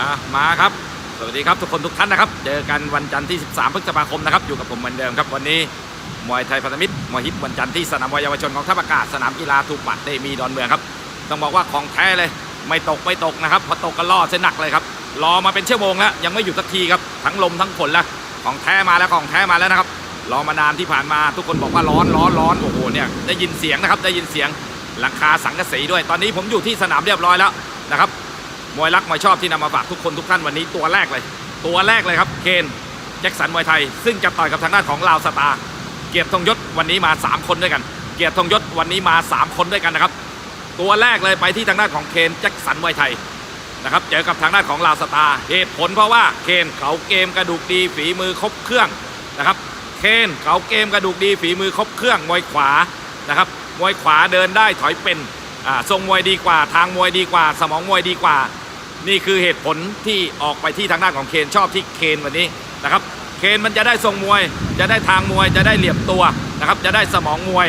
อะมาครับ สวัสดีครับทุกคนทุกท่านนะครับ เจอกันวันจันทร์ที่ 13 พฤษภาคมนะครับ อยู่กับผมเหมือนเดิมครับ วันนี้มวยไทยพันธมิตรมวยฮิตวันจันทร์ที่สนามมวยเยาวชนของทัพอากาศสนามกีฬาทูปะเตมีดอนเมืองครับ ต้องบอกว่าของแท้เลย ไม่ตกไม่ตกนะครับ พอตกก็ล่อเส้นหนักเลยครับ รอมาเป็นชั่วโมงแล้วยังไม่หยุดสักทีครับ ทั้งลมทั้งฝนแล้ว ของแท้มาแล้วของแท้มาแล้วนะครับ รอมานานที่ผ่านมาทุกคนบอกว่าร้อนร้อนร้อนโอ้โหเนี่ยได้ยินเสียงนะครับได้ยินเสียงหลังคาสังกะสีด้วย ตอนนี้ผมอยู่ที่สนามเรียบร้อยแล้วนะครับ มวยรักมวยชอบที่นำมาฝากทุกคนทุกท่านวันนี้ตัวแรกเลย ตัวแรกเลยครับเคนแจ็คสันมวยไทย ซึ่งจะต่อยกับทางด้านของลาวสตาร์เกียรติธงยศวันนี้มา 3 คนด้วยกัน เกียรติธงยศวันนี้มา 3 คนด้วยกันนะครับ ตัวแรกเลยไปที่ทางด้านของเคนแจ็คสันมวยไทยนะครับเจอกับทางด้านของลาวสตาร์เหตุผลเพราะว่าเคนเขาเกมกระดูกดีฝีมือครบเครื่องนะครับเคนเขาเกมกระดูกดีฝีมือครบเครื่องมวยขวานะครับมวยขวาเดินได้ถอยเป็นอ่าทรงมวยดีกว่า ทางมวยดีกว่า สมองมวยดีกว่า นี่คือเหตุผลที่ออกไปที่ทางด้านของเคนชอบที่เคนวันนี้นะครับ เคนมันจะได้ทรงมวย จะได้ทางมวย จะได้เหลี่ยมตัวนะครับ จะได้สมองมวย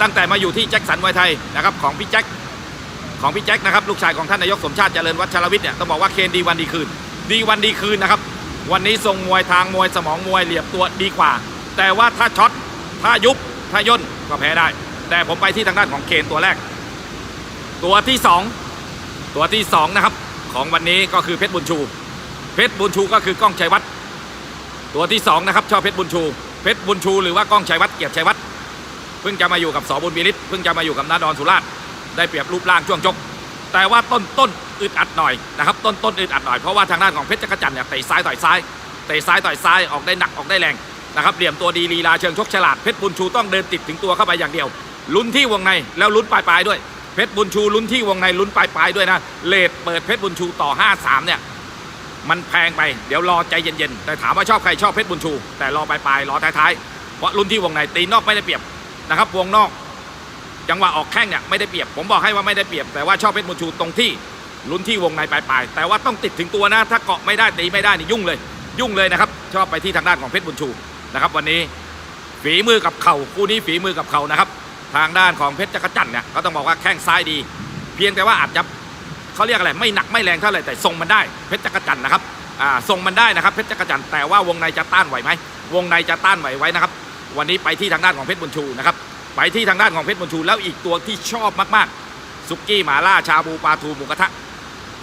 ตั้งแต่มาอยู่ที่แจ็คสันมวยไทยนะครับของพี่แจ็คของพี่แจ็คนะครับลูกชายของท่านนายกสมชาติเจริญวัชรวิทย์เนี่ยต้องบอกว่าเคนดีวันดีคืน ดีวันดีคืนนะครับ วันนี้ทรงมวยทางมวยสมองมวยเหลี่ยมตัวดีกว่า แต่ว่าถ้าช็อตถ้ายุบถ้าย่นก็แพ้ได้ แต่ผมไปที่ทางด้านของเคนตัวแรก ตัวที่สองตัวที่สองนะครับ ของวันนี้ก็คือเพชรบุญชู เพชรบุญชูก็คือกล้องชัยวัฒน์ตัวที่สองนะครับชอบเพชรบุญชู เพชรบุญชูหรือว่ากล้องชัยวัฒน์เกียรติชัยวัฒน์เพิ่งจะมาอยู่กับสอบุญมีฤทธิ์เพิ่งจะมาอยู่กับนาดอนสุราษฎร์ได้เปรียบรูปร่างช่วงชกแต่ว่าต้นต้นอึดอัดหน่อยนะครับต้นต้นอึดอัดหน่อยเพราะว่าทางด้านของเพชรจักรจันทร์เนี่ยเตะซ้ายต่อยซ้ายเตะซ้ายต่อยซ้ายออกได้หนักออกได้แรงนะครับเหลี่ยมตัวดีลีลาเชิงชกฉลาดเพชรบุญชูต้องเดินติดถึงตัวเข้าไปอย่างเดียวลุ้นที่วงในแล้วลุ้นปลายๆด้วย เพชรบุญชูลุ้นที่วงในลุ้นปลายๆด้วยนะเลดเปิดเพชรบุญชูต่อ 5-3 เนี่ย มันแพงไปเดี๋ยวรอใจเย็นๆ แต่ถามว่าชอบใครชอบเพชรบุญชู แต่รอปลายๆรอท้ายๆเพราะลุ้นที่วงในตีนอกไม่ได้เปรียบนะครับวงนอกจังหวะออกแข้งเนี่ยไม่ได้เปรียบ ผมบอกให้ว่าไม่ได้เปรียบ แต่ว่าชอบเพชรบุญชูตรงที่ลุ้นที่วงในปลายๆแต่ว่าต้องติดถึงตัวนะ ถ้าเกาะไม่ได้ตีไม่ได้นี่ยุ่งเลย ยุ่งเลยนะครับ ชอบไปที่ทางด้านของเพชรบุญชูนะครับ วันนี้ฝีมือกับเข่าคู่นี้ฝีมือกับเข่านะครับ ทางด้านของเพชรจักรจันเนี่ยก็ต้องบอกว่าแข้งซ้ายดี เพียงแต่ว่าอาจจะเขาเรียกอะไรไม่หนักไม่แรงเท่าไหร่แต่ทรงมันได้เพชรจักรจันนะครับอ่าทรงมันได้นะครับเพชรจักรจันแต่ว่าวงในจะต้านไหวไหมวงในจะต้านไหวไว้นะครับ วันนี้ไปที่ทางด้านของเพชรบุญชูนะครับไปที่ทางด้านของเพชรบุญชูแล้วอีกตัวที่ชอบมากๆซุกี้หมาล่าชาบูปลาทูหมูกระทะ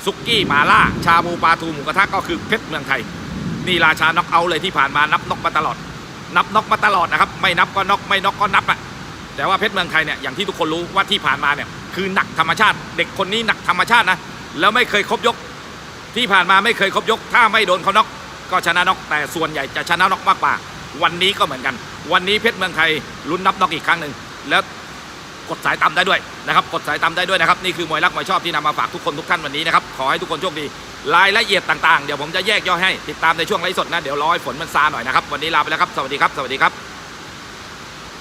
ซุกี้หมาล่าชาบูปลาทูหมูกระทะก็คือเพชรเมืองไทยนี่ราชาน็อกเอาเลยที่ผ่านมานับน็อกมาตลอด นับน็อกมาตลอดนะครับ ไม่นับก็น็อกไม่น็อกก็นับอะ แต่ว่าเพชรเมืองไทยเนี่ยอย่างที่ทุกคนรู้ว่าที่ผ่านมาเนี่ยคือหนักธรรมชาติ เด็กคนนี้หนักธรรมชาตินะแล้วไม่เคยครบยก ที่ผ่านมาไม่เคยครบยก ถ้าไม่โดนเขาน็อกก็ชนะน็อกแต่ส่วนใหญ่จะชนะน็อกมากกว่า วันนี้ก็เหมือนกัน วันนี้เพชรเมืองไทยลุ้นนับน็อกอีกครั้งหนึ่งแล้วกดสายตามได้ด้วยนะครับกดสายตามได้ด้วยนะครับนี่คือมวยรักมวยชอบที่นำมาฝากทุกคนทุกท่านวันนี้นะครับขอให้ทุกคนโชคดีรายละเอียดต่างๆ เดี๋ยวผมจะแยกย่อยให้ติดตามในช่วงไลฟ์สดนะ เดี๋ยวรอให้ฝนมันซาหน่อยนะครับ วันนี้ลาไปแล้วครับ สวัสดีครับ สวัสดีครับ